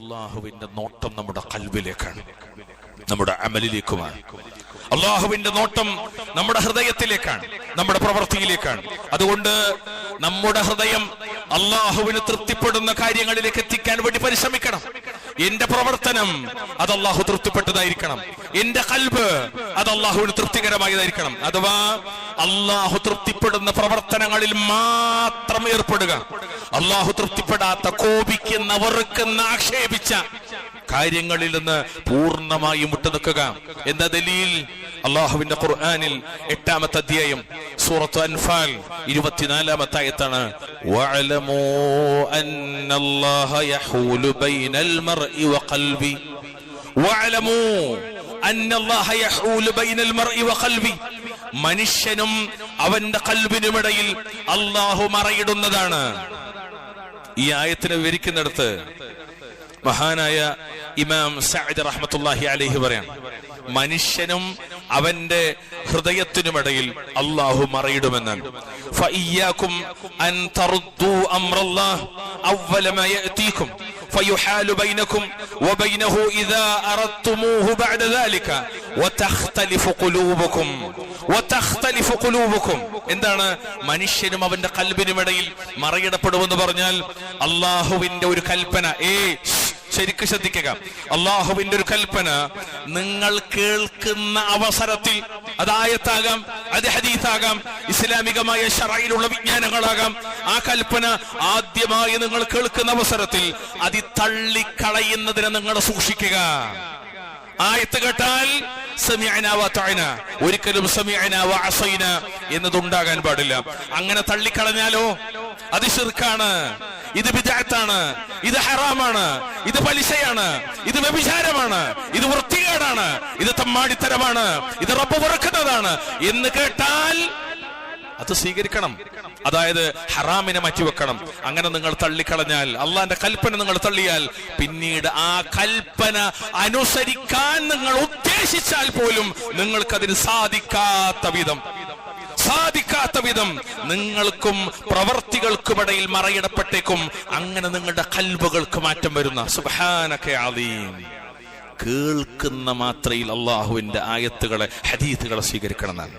അള്ളാഹുവിന്റെ നോട്ടം നമ്മുടെ കൽവിലേക്കാണ് നമ്മുടെ അമലിലേക്കുമാണ്. അള്ളാഹുവിന്റെ നോട്ടം നമ്മുടെ ഹൃദയത്തിലേക്കാണ് നമ്മുടെ പ്രവൃത്തിയിലേക്കാണ് അതുകൊണ്ട് നമ്മുടെ ഹൃദയം അള്ളാഹുവിന് തൃപ്തിപ്പെടുന്ന കാര്യങ്ങളിലേക്ക് എത്തിക്കാൻ വേണ്ടി പരിശ്രമിക്കണം. എന്റെ പ്രവർത്തനം അത് അള്ളാഹു തൃപ്തിപ്പെട്ടതായിരിക്കണം. എന്റെ കൽബ് അത് അള്ളാഹുവിന് തൃപ്തികരമായതായിരിക്കണം. അഥവാ അള്ളാഹു തൃപ്തിപ്പെടുന്ന പ്രവർത്തനങ്ങളിൽ മാത്രം ഏർപ്പെടുക. അള്ളാഹു തൃപ്തിപ്പെടാത്ത കോപിക്കുന്ന വെറുക്കുന്ന ആക്ഷേപിച്ച കാര്യങ്ങളിൽ നിന്ന് പൂർണമായും വിട്ടുനിൽക്കുക. എന്ന ദലീൽ? അള്ളാഹുവിന്റെ ഖുർആനിൽ എട്ടാമത്തെ അധ്യായം സൂറത്ത് അൻഫാൽ ഇരുപത്തിനാലാമത്തെ ആയത്താണ് വഅലമൂ അന്നല്ലാഹ യഹൂലു ബൈനൽ മർഇ വഖൽബി. വഅലമൂ അന്നല്ലാഹ യഹൂലു ബൈനൽ മർഇ വഖൽബി. മനുഷ്യനും അവന്റെ കൽബിനുമിടയിൽ അള്ളാഹു മറയിടുന്നതാണ്. ഈ ആയത്തിനെ വിവരിക്കുന്നിടത്ത് മഹാനായ ഇമാം സഅദ് റഹ്മത്തുള്ളാഹി അലൈഹി പറയാം മനുഷ്യനും അവന്റെ ഹൃദയത്തിനുമിടയിൽ അള്ളാഹു മറയിടുമെന്നാണ് ഫഇയ്യാകും അൻ തറുദ്ദു അംറല്ലാഹ് അവ്വല മാ യഅതീകും فيحال بينكم وبينه إذا أردتموه بعد ذلك وتختلف قلوبكم وتختلف قلوبكم എന്താണ് മനുഷ്യനും അവന്റെ കൽബിനുമിടയിൽ മറയിടപ്പെടുമെന്ന് പറഞ്ഞാൽ അള്ളാഹുവിന്റെ ഒരു കൽപ്പന ഏ ശരിക്കും ശ്രദ്ധിക്കുക. അള്ളാഹുവിന്റെ ഒരു കൽപ്പന നിങ്ങൾ കേൾക്കുന്ന അവസരത്തിൽ അതായത്താകാം അത് ഹദീസാകാം ഇസ്ലാമികമായ ഷറയിലുള്ള വിജ്ഞാനങ്ങളാകാം. ആ കൽപ്പന ആദ്യമായി നിങ്ങൾ കേൾക്കുന്ന അവസരത്തിൽ അതി തള്ളിക്കളയുന്നതിനെ നിങ്ങൾ സൂക്ഷിക്കുക. ആയത്ത് കേട്ടാൽ ഒരിക്കലും എന്നതുണ്ടാകാൻ പാടില്ല. അങ്ങനെ തള്ളിക്കളഞ്ഞാലോ? അത് ശിർക്കാണ്. ഇത് വിദാത്താണ് ഇത് ഹറാമാണ് ഇത് പലിശയാണ് ഇത് വ്യഭിചാരമാണ് ഇത് വൃത്തികേടാണ് ഇത് തമ്മാടിത്തരമാണ് ഇത് റബ്ബ് വെറുക്കുന്നതാണ്. എന്ന് കേട്ടാൽ അത് സ്വീകരിക്കണം. അതായത് ഹറാമിനെ മാറ്റിവെക്കണം. അങ്ങനെ നിങ്ങൾ തള്ളിക്കളഞ്ഞാൽ അള്ളാന്റെ കൽപ്പന നിങ്ങൾ തള്ളിയാൽ പിന്നീട് ആ കൽപ്പന അനുസരിക്കാൻ നിങ്ങൾ ഉദ്ദേശിച്ചാൽ പോലും നിങ്ങൾക്കതിന് സാധിക്കാത്ത വിധം. സാധിക്കാത്ത വിധം നിങ്ങൾക്കും പ്രവർത്തികൾക്കുമിടയിൽ മറയിടപ്പെട്ടേക്കും. അങ്ങനെ നിങ്ങളുടെ കൽബുകൾക്ക് മാറ്റം വരുന്ന. സുഹാനൊക്കെ ആദീം കേൾക്കുന്ന മാത്രയിൽ അള്ളാഹുവിന്റെ ആയത്തുകളെ ഹദീത്തുകളെ സ്വീകരിക്കണം എന്നാണ്